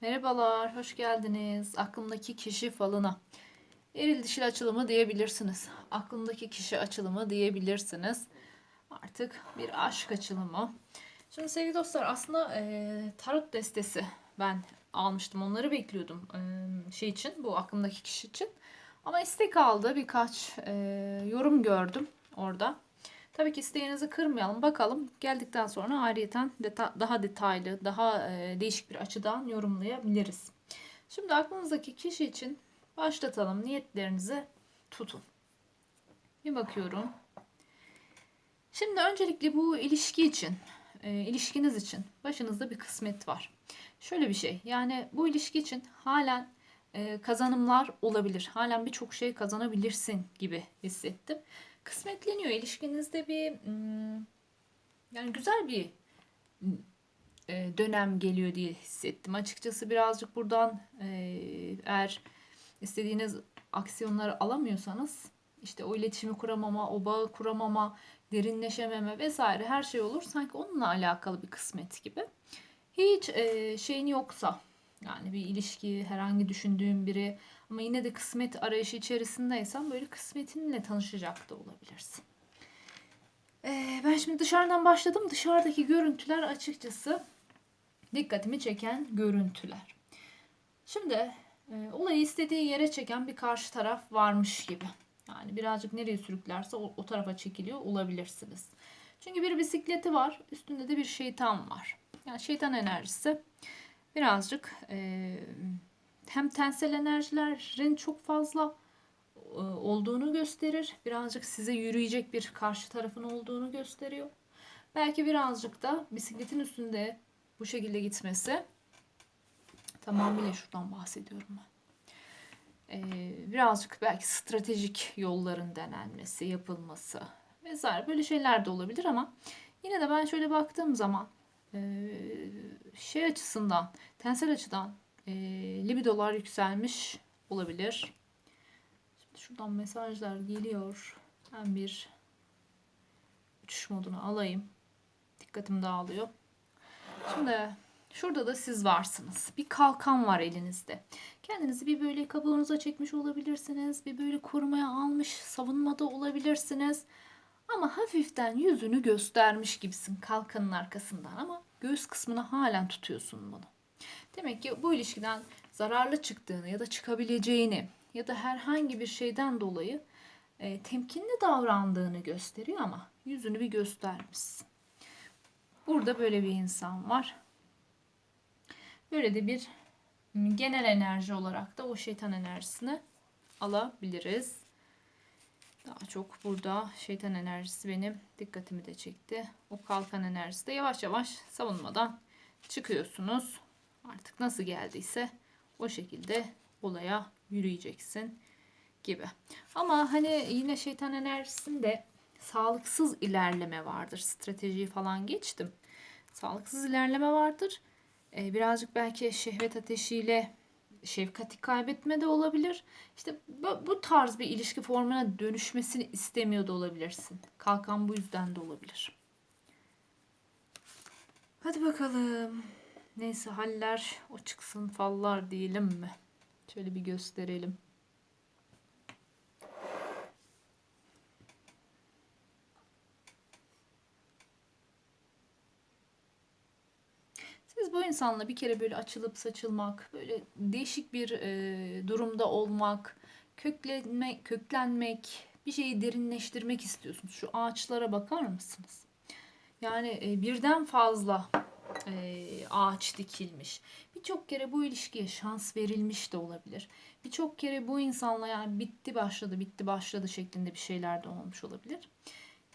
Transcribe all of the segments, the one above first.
Merhabalar, hoş geldiniz. Aklımdaki kişi falına. Eril dişil açılımı diyebilirsiniz. Aklımdaki kişi açılımı diyebilirsiniz. Artık bir aşk açılımı. Şimdi sevgili dostlar aslında e, tarot destesi ben almıştım. Onları bekliyordum e, şey için, bu aklımdaki kişi için. Ama istek aldı. Birkaç e, yorum gördüm orada. Tabii ki isteğinizi kırmayalım. Bakalım geldikten sonra ayrıyeten deta- daha detaylı, daha e, değişik bir açıdan yorumlayabiliriz. Şimdi aklınızdaki kişi için başlatalım. Niyetlerinizi tutun. Bir bakıyorum. Şimdi öncelikle bu ilişki için, e, ilişkiniz için başınızda bir kısmet var. Şöyle bir şey. Yani bu ilişki için halen e, kazanımlar olabilir. Halen birçok şey kazanabilirsin gibi hissettim kısmetleniyor. İlişkinizde bir yani güzel bir e, dönem geliyor diye hissettim. Açıkçası birazcık buradan e, eğer istediğiniz aksiyonları alamıyorsanız işte o iletişimi kuramama, o bağı kuramama, derinleşememe vesaire her şey olur. Sanki onunla alakalı bir kısmet gibi. Hiç e, şeyin yoksa yani bir ilişki, herhangi düşündüğüm biri ama yine de kısmet arayışı içerisindeysen böyle kısmetinle tanışacak da olabilirsin. Ee, ben şimdi dışarıdan başladım. Dışarıdaki görüntüler açıkçası dikkatimi çeken görüntüler. Şimdi e, olayı istediği yere çeken bir karşı taraf varmış gibi. Yani birazcık nereye sürüklerse o, o tarafa çekiliyor olabilirsiniz. Çünkü bir bisikleti var, üstünde de bir şeytan var. Yani şeytan enerjisi birazcık e, hem tensel enerjilerin çok fazla e, olduğunu gösterir. Birazcık size yürüyecek bir karşı tarafın olduğunu gösteriyor. Belki birazcık da bisikletin üstünde bu şekilde gitmesi tamamıyla şuradan bahsediyorum ben. Ee, birazcık belki stratejik yolların denenmesi, yapılması vesaire böyle şeyler de olabilir ama yine de ben şöyle baktığım zaman e, şey açısından, tensel açıdan e, libidolar yükselmiş olabilir. Şimdi şuradan mesajlar geliyor. Ben bir uçuş modunu alayım. Dikkatim dağılıyor. Şimdi şurada da siz varsınız. Bir kalkan var elinizde. Kendinizi bir böyle kabuğunuza çekmiş olabilirsiniz. Bir böyle korumaya almış, savunmada olabilirsiniz. Ama hafiften yüzünü göstermiş gibisin kalkanın arkasından ama göğüs kısmını halen tutuyorsun bunu. Demek ki bu ilişkiden zararlı çıktığını ya da çıkabileceğini ya da herhangi bir şeyden dolayı e, temkinli davrandığını gösteriyor ama yüzünü bir göstermişsin. Burada böyle bir insan var. Böyle de bir genel enerji olarak da o şeytan enerjisini alabiliriz. Daha çok burada şeytan enerjisi benim dikkatimi de çekti. O kalkan enerjisi de yavaş yavaş savunmadan çıkıyorsunuz. Artık nasıl geldiyse o şekilde olaya yürüyeceksin gibi. Ama hani yine şeytan enerjisinde sağlıksız ilerleme vardır. Stratejiyi falan geçtim. Sağlıksız ilerleme vardır. Ee, birazcık belki şehvet ateşiyle şefkati kaybetme de olabilir. İşte bu, bu tarz bir ilişki formuna dönüşmesini istemiyor da olabilirsin. Kalkan bu yüzden de olabilir. Hadi bakalım. Neyse haller o çıksın fallar diyelim mi? Şöyle bir gösterelim. Siz bu insanla bir kere böyle açılıp saçılmak, böyle değişik bir e, durumda olmak, köklenmek, köklenmek, bir şeyi derinleştirmek istiyorsunuz. Şu ağaçlara bakar mısınız? Yani e, birden fazla e, ağaç dikilmiş. Birçok kere bu ilişkiye şans verilmiş de olabilir. Birçok kere bu insanla yani bitti başladı, bitti başladı şeklinde bir şeyler de olmuş olabilir.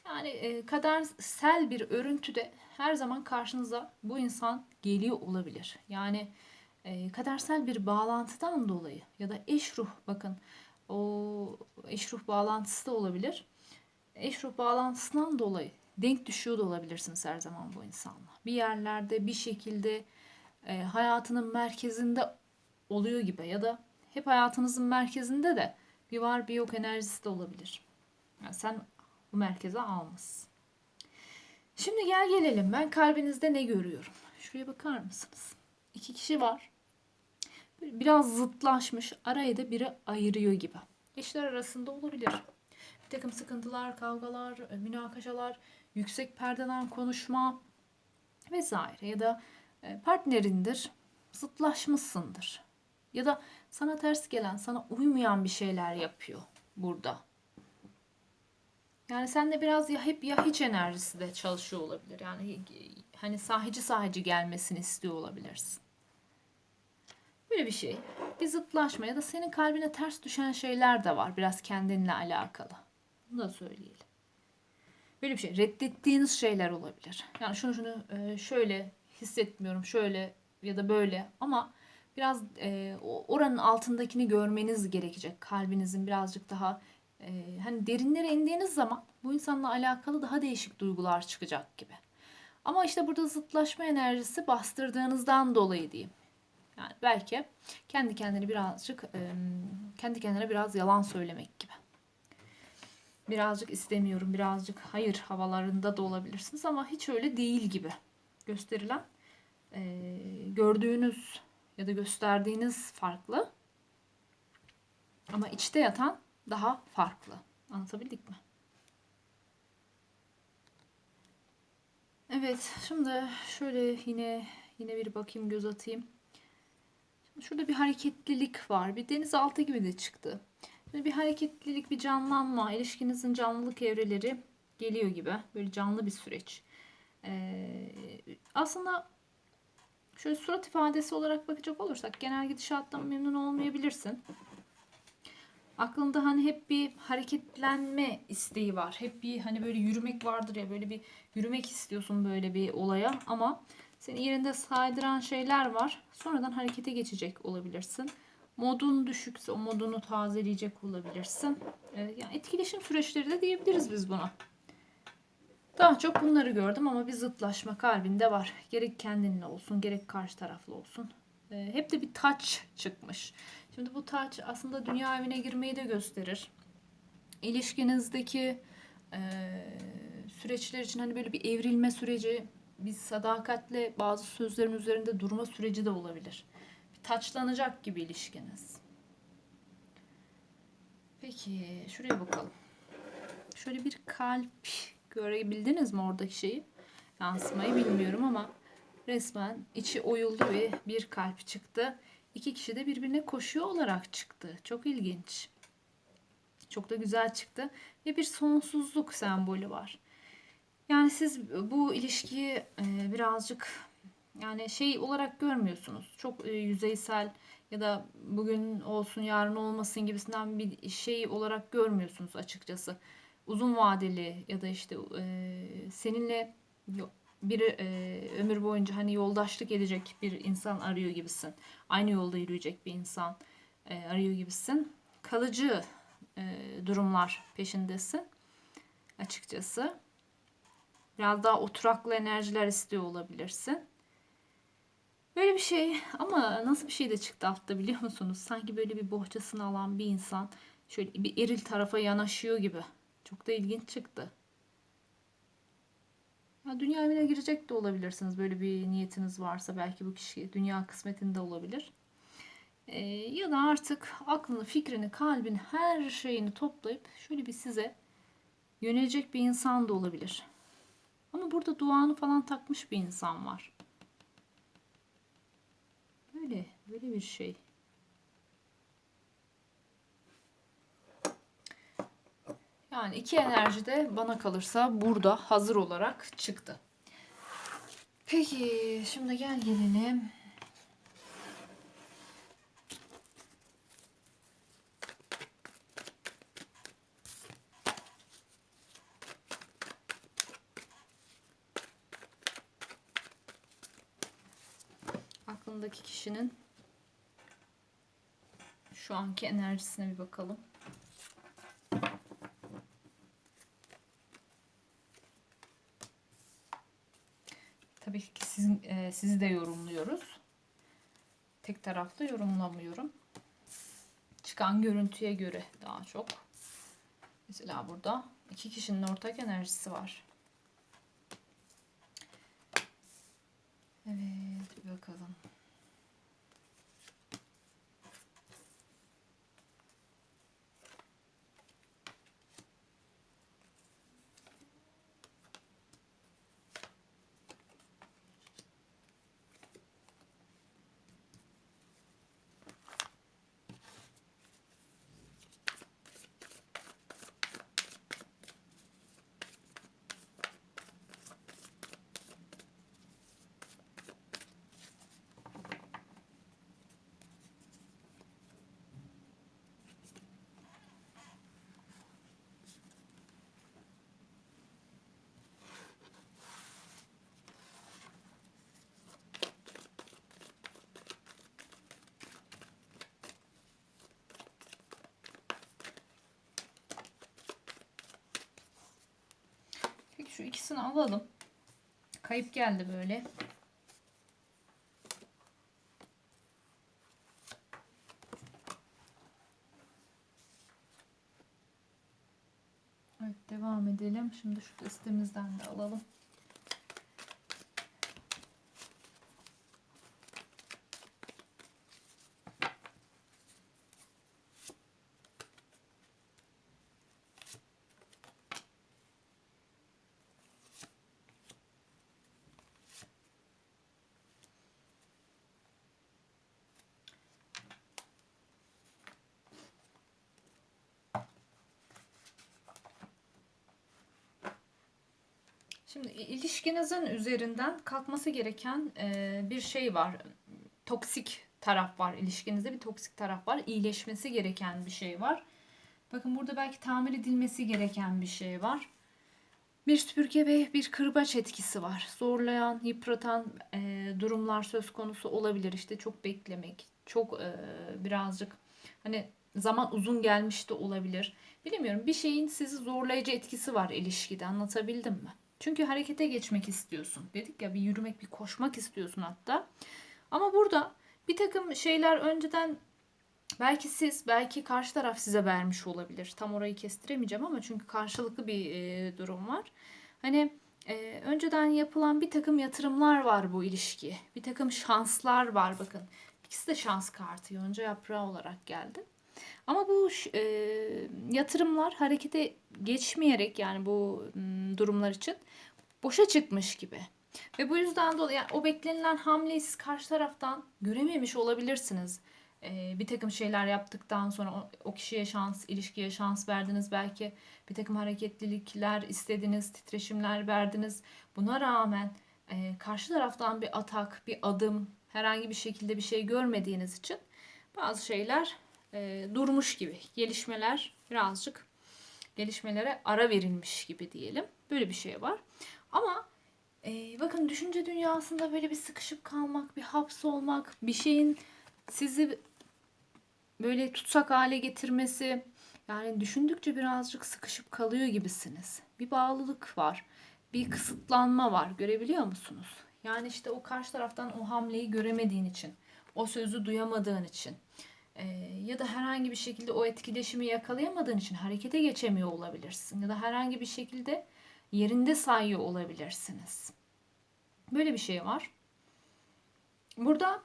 Yani e, kadersel bir örüntüde her zaman karşınıza bu insan geliyor olabilir. Yani e, kadersel bir bağlantıdan dolayı ya da eş ruh bakın o eş ruh bağlantısı da olabilir. Eş ruh bağlantısından dolayı denk düşüyor da olabilirsiniz her zaman bu insanla. Bir yerlerde bir şekilde e, hayatının merkezinde oluyor gibi ya da hep hayatınızın merkezinde de bir var bir yok enerjisi de olabilir. Yani sen bu merkeze almışsın. Şimdi gel gelelim. Ben kalbinizde ne görüyorum? Şuraya bakar mısınız? İki kişi var. Biraz zıtlaşmış. Araya da biri ayırıyor gibi. Eşler arasında olabilir. Bir takım sıkıntılar, kavgalar, e, münakaşalar, yüksek perdeden konuşma vesaire ya da e, partnerindir, zıtlaşmışsındır. Ya da sana ters gelen, sana uymayan bir şeyler yapıyor burada. Yani sen de biraz ya hep ya hiç enerjisi de çalışıyor olabilir. Yani hani sahici sahici gelmesini istiyor olabilirsin. Böyle bir şey. Bir zıtlaşma ya da senin kalbine ters düşen şeyler de var. Biraz kendinle alakalı. Bunu da söyleyelim. Böyle bir şey. Reddettiğiniz şeyler olabilir. Yani şunu şunu e, şöyle hissetmiyorum, şöyle ya da böyle ama biraz e, oranın altındakini görmeniz gerekecek. Kalbinizin birazcık daha e, hani derinlere indiğiniz zaman bu insanla alakalı daha değişik duygular çıkacak gibi. Ama işte burada zıtlaşma enerjisi bastırdığınızdan dolayı diyeyim. Yani belki kendi kendini birazcık kendi kendine biraz yalan söylemek gibi. Birazcık istemiyorum, birazcık hayır havalarında da olabilirsiniz ama hiç öyle değil gibi. Gösterilen, gördüğünüz ya da gösterdiğiniz farklı. Ama içte yatan daha farklı. Anlatabildik mi? Evet, şimdi şöyle yine yine bir bakayım, göz atayım. Şimdi şurada bir hareketlilik var. Bir denizaltı gibi de çıktı. Böyle bir hareketlilik, bir canlanma, ilişkinizin canlılık evreleri geliyor gibi. Böyle canlı bir süreç. Ee, aslında şöyle surat ifadesi olarak bakacak olursak genel gidişattan memnun olmayabilirsin. Aklında hani hep bir hareketlenme isteği var. Hep bir hani böyle yürümek vardır ya böyle bir yürümek istiyorsun böyle bir olaya ama seni yerinde saydıran şeyler var. Sonradan harekete geçecek olabilirsin. Modun düşükse o modunu tazeleyecek olabilirsin. Ee, yani etkileşim süreçleri de diyebiliriz biz buna. Daha çok bunları gördüm ama bir zıtlaşma kalbinde var. Gerek kendinle olsun gerek karşı taraflı olsun. Ee, hep de bir taç çıkmış. Şimdi bu taç aslında dünya evine girmeyi de gösterir. İlişkinizdeki e, süreçler için hani böyle bir evrilme süreci, bir sadakatle bazı sözlerin üzerinde durma süreci de olabilir. Bir taçlanacak gibi ilişkiniz. Peki şuraya bakalım. Şöyle bir kalp görebildiniz mi oradaki şeyi? Yansımayı bilmiyorum ama resmen içi oyuldu ve bir kalp çıktı. İki kişi de birbirine koşuyor olarak çıktı. Çok ilginç. Çok da güzel çıktı. Ve bir sonsuzluk sembolü var. Yani siz bu ilişkiyi e, birazcık yani şey olarak görmüyorsunuz. Çok e, yüzeysel ya da bugün olsun yarın olmasın gibisinden bir şey olarak görmüyorsunuz açıkçası. Uzun vadeli ya da işte e, seninle bir e, ömür boyunca hani yoldaşlık edecek bir insan arıyor gibisin. Aynı yolda yürüyecek bir insan e, arıyor gibisin. Kalıcı e, durumlar peşindesin açıkçası. Biraz daha oturaklı enerjiler istiyor olabilirsin. Böyle bir şey ama nasıl bir şey de çıktı altta biliyor musunuz? Sanki böyle bir bohçasını alan bir insan şöyle bir eril tarafa yanaşıyor gibi. Çok da ilginç çıktı. Ya dünya evine girecek de olabilirsiniz. Böyle bir niyetiniz varsa belki bu kişi dünya kısmetinde olabilir. Ee, ya da artık aklını, fikrini, kalbini, her şeyini toplayıp şöyle bir size yönelecek bir insan da olabilir. Ama burada duanı falan takmış bir insan var. Böyle, böyle bir şey. Yani iki enerji de bana kalırsa burada hazır olarak çıktı. Peki şimdi gel gelelim. Aklındaki kişinin şu anki enerjisine bir bakalım. Tabii ki sizin, e, sizi de yorumluyoruz. Tek taraflı yorumlamıyorum. Çıkan görüntüye göre daha çok. Mesela burada iki kişinin ortak enerjisi var. Evet bir bakalım. Şu ikisini alalım. Kayıp geldi böyle. Evet devam edelim. Şimdi şu listemizden de alalım. Şimdi ilişkinizin üzerinden kalkması gereken e, bir şey var. Toksik taraf var. İlişkinizde bir toksik taraf var. İyileşmesi gereken bir şey var. Bakın burada belki tamir edilmesi gereken bir şey var. Bir süpürge ve bir kırbaç etkisi var. Zorlayan, yıpratan e, durumlar söz konusu olabilir. İşte çok beklemek, çok e, birazcık hani zaman uzun gelmiş de olabilir. Bilemiyorum bir şeyin sizi zorlayıcı etkisi var ilişkide anlatabildim mi? Çünkü harekete geçmek istiyorsun. Dedik ya bir yürümek, bir koşmak istiyorsun hatta. Ama burada bir takım şeyler önceden belki siz, belki karşı taraf size vermiş olabilir. Tam orayı kestiremeyeceğim ama çünkü karşılıklı bir e, durum var. Hani e, önceden yapılan bir takım yatırımlar var bu ilişkiye. Bir takım şanslar var bakın. İkisi de şans kartı. Yonca yaprağı olarak geldi. Ama bu e, yatırımlar harekete geçmeyerek yani bu durumlar için boşa çıkmış gibi. Ve bu yüzden dolayı yani o beklenilen hamleyi siz karşı taraftan görememiş olabilirsiniz. E, bir takım şeyler yaptıktan sonra o, o kişiye şans, ilişkiye şans verdiniz. Belki bir takım hareketlilikler istediniz, titreşimler verdiniz. Buna rağmen e, karşı taraftan bir atak, bir adım, herhangi bir şekilde bir şey görmediğiniz için bazı şeyler e, durmuş gibi. Gelişmeler birazcık gelişmelere ara verilmiş gibi diyelim. Böyle bir şey var. Ama e, bakın düşünce dünyasında böyle bir sıkışıp kalmak, bir hapsolmak, bir şeyin sizi böyle tutsak hale getirmesi, yani düşündükçe birazcık sıkışıp kalıyor gibisiniz. Bir bağlılık var, bir kısıtlanma var. Görebiliyor musunuz? Yani işte o karşı taraftan o hamleyi göremediğin için, o sözü duyamadığın için e, ya da herhangi bir şekilde o etkileşimi yakalayamadığın için harekete geçemiyor olabilirsin. Ya da herhangi bir şekilde yerinde sayıyor olabilirsiniz. Böyle bir şey var. Burada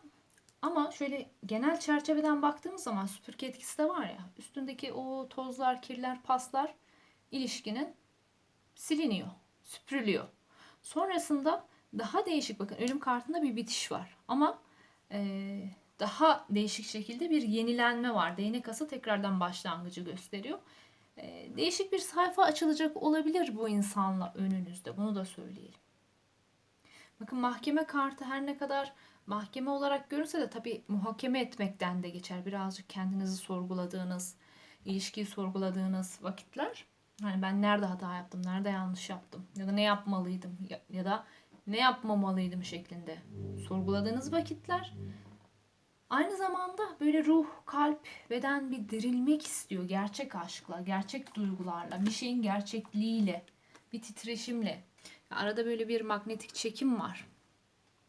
ama şöyle genel çerçeveden baktığımız zaman süpürge etkisi de var ya. Üstündeki o tozlar, kirler, paslar ilişkinin siliniyor, süpürülüyor. Sonrasında daha değişik bakın ölüm kartında bir bitiş var. Ama eee, daha değişik şekilde bir yenilenme var. Değnek ası tekrardan başlangıcı gösteriyor. Eee, değişik bir sayfa açılacak olabilir bu insanla önünüzde. Bunu da söyleyelim. Bakın mahkeme kartı her ne kadar mahkeme olarak görünse de tabii muhakeme etmekten de geçer. Birazcık kendinizi sorguladığınız, ilişkiyi sorguladığınız vakitler. Hani ben nerede hata yaptım, nerede yanlış yaptım ya da ne yapmalıydım ya, ya da ne yapmamalıydım şeklinde sorguladığınız vakitler. Aynı zamanda böyle ruh, kalp, beden bir dirilmek istiyor gerçek aşkla, gerçek duygularla, bir şeyin gerçekliğiyle, bir titreşimle. Arada böyle bir magnetik çekim var.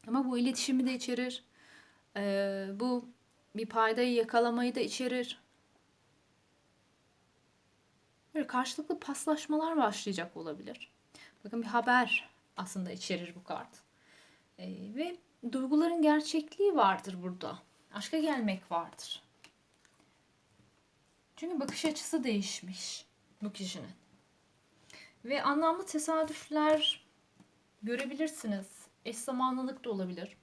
Ama bu iletişimi de içerir. Ee, bu bir paydayı yakalamayı da içerir. Böyle karşılıklı paslaşmalar başlayacak olabilir. Bakın bir haber aslında içerir bu kart. Ee, ve duyguların gerçekliği vardır burada. Aşka gelmek vardır. Çünkü bakış açısı değişmiş bu kişinin. Ve anlamlı tesadüfler görebilirsiniz. Eş zamanlılık da olabilir.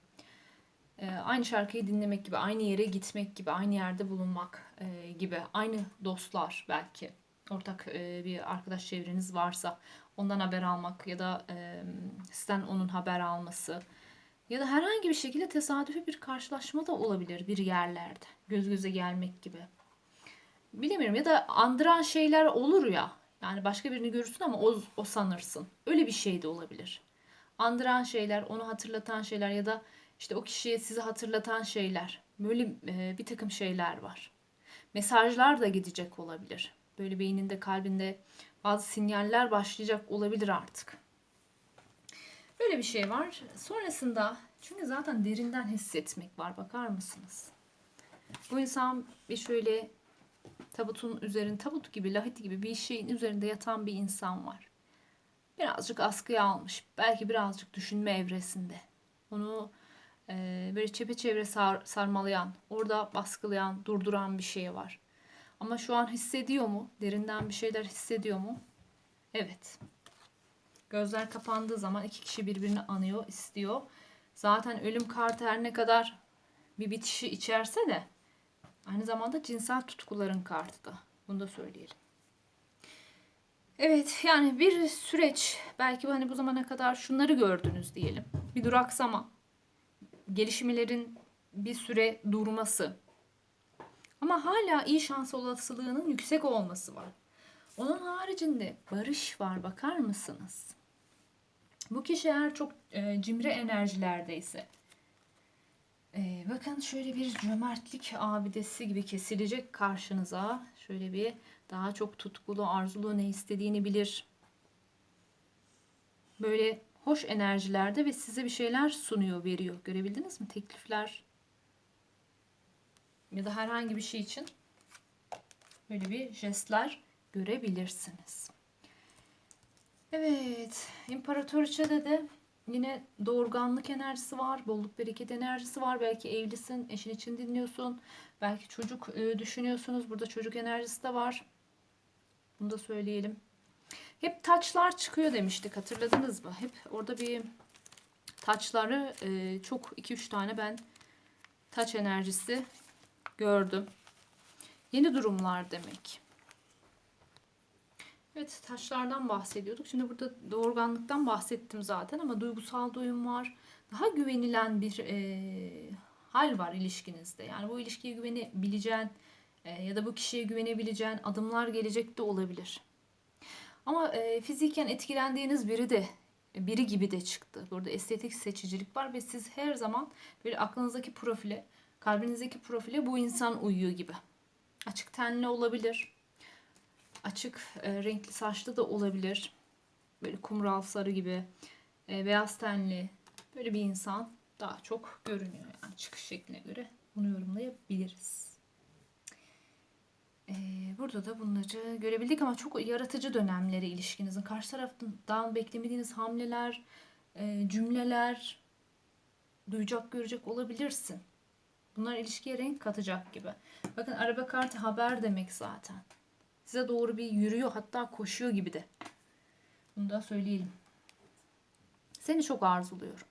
Ee, aynı şarkıyı dinlemek gibi, aynı yere gitmek gibi, aynı yerde bulunmak e, gibi, aynı dostlar belki. Ortak e, bir arkadaş çevreniz varsa ondan haber almak ya da e, sizden onun haber alması ya da herhangi bir şekilde tesadüfi bir karşılaşma da olabilir bir yerlerde. Göz göze gelmek gibi. Bilemiyorum ya da andıran şeyler olur ya. Yani başka birini görürsün ama o, o sanırsın. Öyle bir şey de olabilir. Andıran şeyler, onu hatırlatan şeyler ya da işte o kişiye sizi hatırlatan şeyler. Böyle e, bir takım şeyler var. Mesajlar da gidecek olabilir. Böyle beyninde, kalbinde bazı sinyaller başlayacak olabilir artık. Böyle bir şey var. Sonrasında çünkü zaten derinden hissetmek var. Bakar mısınız? Bu insan bir şöyle tabutun üzerinde, tabut gibi, lahit gibi bir şeyin üzerinde yatan bir insan var. Birazcık askıya almış. Belki birazcık düşünme evresinde. Onu e, böyle çepeçevre sar, sarmalayan, orada baskılayan, durduran bir şey var. Ama şu an hissediyor mu? Derinden bir şeyler hissediyor mu? Evet. Gözler kapandığı zaman iki kişi birbirini anıyor, istiyor. Zaten ölüm kartı her ne kadar bir bitişi içerse de aynı zamanda cinsel tutkuların kartı da. Bunu da söyleyelim. Evet yani bir süreç belki hani bu zamana kadar şunları gördünüz diyelim. Bir duraksama, gelişmelerin bir süre durması. Ama hala iyi şans olasılığının yüksek olması var. Onun haricinde barış var bakar mısınız? Bu kişi eğer çok e, cimri enerjilerdeyse e, bakın şöyle bir cömertlik abidesi gibi kesilecek karşınıza. Şöyle bir daha çok tutkulu, arzulu ne istediğini bilir. Böyle hoş enerjilerde ve size bir şeyler sunuyor, veriyor. Görebildiniz mi? Teklifler ya da herhangi bir şey için böyle bir jestler görebilirsiniz. Evet, İmparatoriçe'de de yine doğurganlık enerjisi var, bolluk bereket enerjisi var. Belki evlisin, eşin için dinliyorsun. Belki çocuk e, düşünüyorsunuz. Burada çocuk enerjisi de var. Bunu da söyleyelim. Hep taçlar çıkıyor demiştik hatırladınız mı? Hep orada bir taçları e, çok 2-3 tane ben taç enerjisi gördüm. Yeni durumlar demek. Evet taşlardan bahsediyorduk. Şimdi burada doğurganlıktan bahsettim zaten ama duygusal doyum var. Daha güvenilen bir e, hal var ilişkinizde. Yani bu ilişkiye güvenebileceğin e, ya da bu kişiye güvenebileceğin adımlar gelecek de olabilir. Ama e, fiziken etkilendiğiniz biri de biri gibi de çıktı. Burada estetik seçicilik var ve siz her zaman böyle aklınızdaki profile, kalbinizdeki profile bu insan uyuyor gibi. Açık tenli olabilir. Açık e, renkli saçlı da olabilir. Böyle kumral sarı gibi. E, beyaz tenli. Böyle bir insan daha çok görünüyor. Yani çıkış şekline göre bunu yorumlayabiliriz. Ee, burada da bunları görebildik ama çok yaratıcı dönemleri ilişkinizin. Karşı taraftan beklemediğiniz hamleler, e, cümleler duyacak, görecek olabilirsin. Bunlar ilişkiye renk katacak gibi. Bakın araba kartı haber demek zaten. Size doğru bir yürüyor hatta koşuyor gibi de. Bunu da söyleyelim. Seni çok arzuluyorum.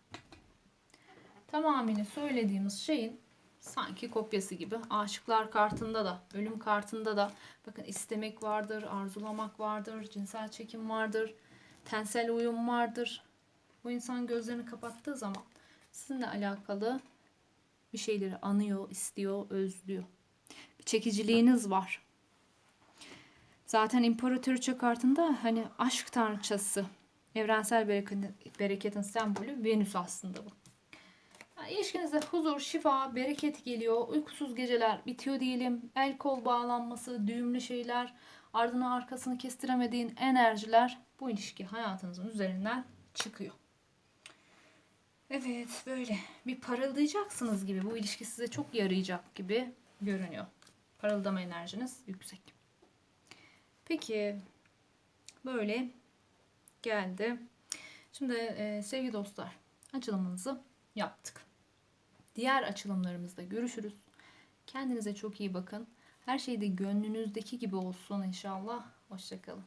Tamamını söylediğimiz şeyin sanki kopyası gibi. Aşıklar kartında da, ölüm kartında da bakın istemek vardır, arzulamak vardır, cinsel çekim vardır, tensel uyum vardır. Bu insan gözlerini kapattığı zaman sizinle alakalı bir şeyleri anıyor, istiyor, özlüyor. Bir çekiciliğiniz var. Zaten İmparatoriçe kartında hani aşk tanrıçası, evrensel bereketin, sembolü Venüs aslında bu. Yani ilişkinizde huzur, şifa, bereket geliyor. Uykusuz geceler bitiyor diyelim. El kol bağlanması, düğümlü şeyler, ardını arkasını kestiremediğin enerjiler bu ilişki hayatınızın üzerinden çıkıyor. Evet böyle bir parıldayacaksınız gibi bu ilişki size çok yarayacak gibi görünüyor. Parıldama enerjiniz yüksek. Peki böyle geldi. Şimdi e, sevgili dostlar açılımımızı yaptık. Diğer açılımlarımızda görüşürüz. Kendinize çok iyi bakın. Her şey de gönlünüzdeki gibi olsun inşallah. Hoşçakalın.